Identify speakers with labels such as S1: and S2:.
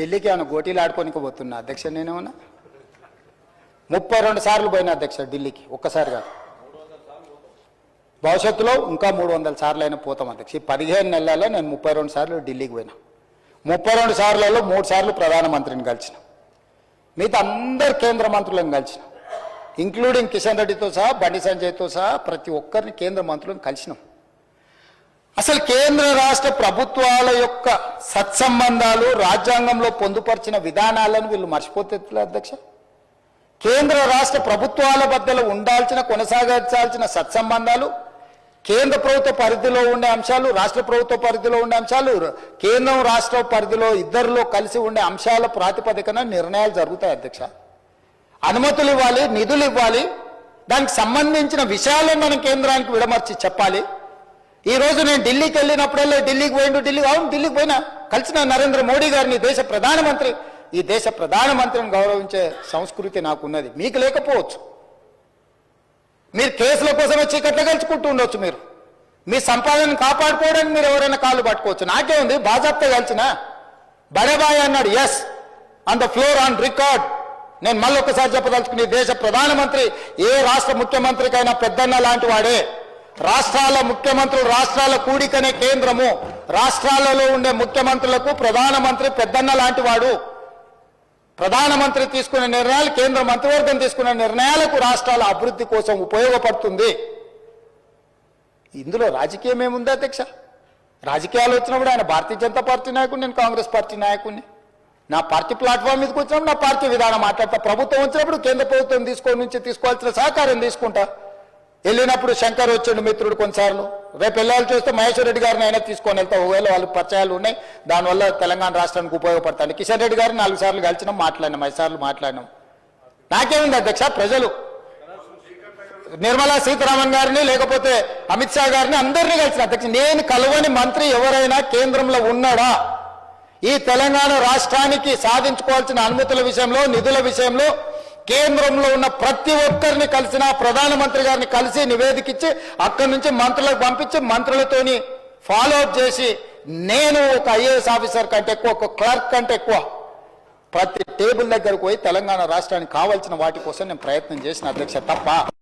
S1: ఢిల్లీకి ఏమైనా గోటీలు ఆడుకోనికి పోతున్నా అధ్యక్ష నేనేమన్నా? ముప్పై రెండు సార్లు పోయినా అధ్యక్ష ఢిల్లీకి ఒక్కసారి కాదు భవిష్యత్తులో ఇంకా మూడు వందల సార్లు అయినా పోతాం అధ్యక్ష. ఈ పదిహేను నెలల్లో నేను ముప్పై రెండు సార్లు ఢిల్లీకి పోయినా. ముప్పై రెండు సార్లలో మూడు సార్లు ప్రధానమంత్రిని కలిసిన. మిగతా అందరు కేంద్ర మంత్రులను కలిసిన. ఇంక్లూడింగ్ కిషన్ రెడ్డితో సహా బండి సంజయ్తో సహా ప్రతి ఒక్కరిని కేంద్ర మంత్రులను కలిసినాం. అసలు కేంద్ర రాష్ట్ర ప్రభుత్వాల యొక్క సత్సంబంధాలు రాజ్యాంగంలో పొందుపరిచిన విధానాలను వీళ్ళు మర్చిపోతే అధ్యక్ష? కేంద్ర రాష్ట్ర ప్రభుత్వాల మధ్యలో ఉండాల్సిన కొనసాగించాల్సిన సత్సంబంధాలు కేంద్ర ప్రభుత్వ పరిధిలో ఉండే అంశాలు రాష్ట్ర ప్రభుత్వ పరిధిలో ఉండే అంశాలు కేంద్రం రాష్ట్ర పరిధిలో ఇద్దరిలో కలిసి ఉండే అంశాల ప్రాతిపదికన నిర్ణయాలు జరుగుతాయి అధ్యక్ష. అనుమతులు ఇవ్వాలి నిధులు ఇవ్వాలి. దానికి సంబంధించిన విషయాలను మనం కేంద్రానికి విడమర్చి చెప్పాలి. ఈరోజు నేను ఢిల్లీకి వెళ్ళినప్పుడల్లా ఢిల్లీకి పోయిండు ఢిల్లీ అవును ఢిల్లీకి పోయినా. కలిసిన నరేంద్ర మోడీ గారిని దేశ ప్రధానమంత్రి ఈ దేశ ప్రధానమంత్రిని గౌరవించే సంస్కృతి నాకున్నది. మీకు లేకపోవచ్చు. మీరు కేసుల కోసమే చీకట్లు గెలుచుకుంటూ ఉండొచ్చు మీరు. మీ సంపాదనను కాపాడుకోవడానికి మీరు ఎవరైనా కాళ్ళు పట్టుకోవచ్చు. నాకే ఉంది బాజాప్తా కలిసిన. బడేబాయ్ అన్నాడు yes on the floor on record నేను మళ్ళీ ఒకసారి చెప్పదలుచుకుని దేశ ప్రధానమంత్రి ఏ రాష్ట్ర ముఖ్యమంత్రికైనా పెద్దన్న లాంటి వాడే. రాష్ట్రాల ముఖ్యమంత్రులు రాష్ట్రాల కూడికనే కేంద్రము. రాష్ట్రాలలో ఉండే ముఖ్యమంత్రులకు ప్రధానమంత్రి పెద్దన్న లాంటి వాడు ప్రధానమంత్రి తీసుకునే నిర్ణయాలు కేంద్ర మంత్రివర్గం తీసుకునే నిర్ణయాలకు రాష్ట్రాల అభివృద్ధి కోసం ఉపయోగపడుతుంది. ఇందులో రాజకీయం ఏముంది అధ్యక్ష? రాజకీయాలు వచ్చినప్పుడు ఆయన భారతీయ జనతా పార్టీ నాయకుడు నేను కాంగ్రెస్ పార్టీ నాయకుడిని. నా పార్టీ ప్లాట్ఫామ్ మీదకి వచ్చినప్పుడు నా పార్టీ విధానం మాట్లాడతా. ప్రభుత్వం వచ్చినప్పుడు కేంద్ర ప్రభుత్వం తీసుకో నుంచి తీసుకోవాల్సిన సహకారం తీసుకుంటా. వెళ్ళినప్పుడు శంకర్ వచ్చాడు మిత్రుడు కొన్నిసార్లు. రేపు వెళ్ళాలి చూస్తే మహేశ్వర్ రెడ్డి గారిని అయినా తీసుకొని వెళ్తా. ఒకవేళ వాళ్ళు పరిచయాలు ఉన్నాయి దానివల్ల తెలంగాణ రాష్ట్రానికి ఉపయోగపడతాను. కిషన్ రెడ్డి గారిని నాలుగు సార్లు కలిసినాం మాట్లాడినాం ఐదు సార్లు మాట్లాడినాం. నాకేముంది అధ్యక్ష ప్రజలు. నిర్మలా సీతారామన్ గారిని లేకపోతే అమిత్ షా గారిని అందరినీ కలిసిన అధ్యక్ష. నేను కలవని మంత్రి ఎవరైనా కేంద్రంలో ఉన్నాడా? ఈ తెలంగాణ రాష్ట్రానికి సాధించుకోవాల్సిన అనుమతుల విషయంలో నిధుల విషయంలో కేంద్రంలో ఉన్న ప్రతి ఒక్కరిని కలిసిన ప్రధానమంత్రి గారిని కలిసి నివేదిక ఇచ్చి అక్కడి నుంచి మంత్రులకు పంపించి మంత్రులతోని ఫాలో అప్ చేసి నేను ఒక ఐఏఎస్ ఆఫీసర్ కంటే ఎక్కువ ఒక క్లర్క్ కంటే ఎక్కువ ప్రతి టేబుల్ దగ్గరకు పోయి తెలంగాణ రాష్ట్రానికి కావాల్సిన వాటి కోసం నేను ప్రయత్నం చేసిన అధ్యక్ష తప్ప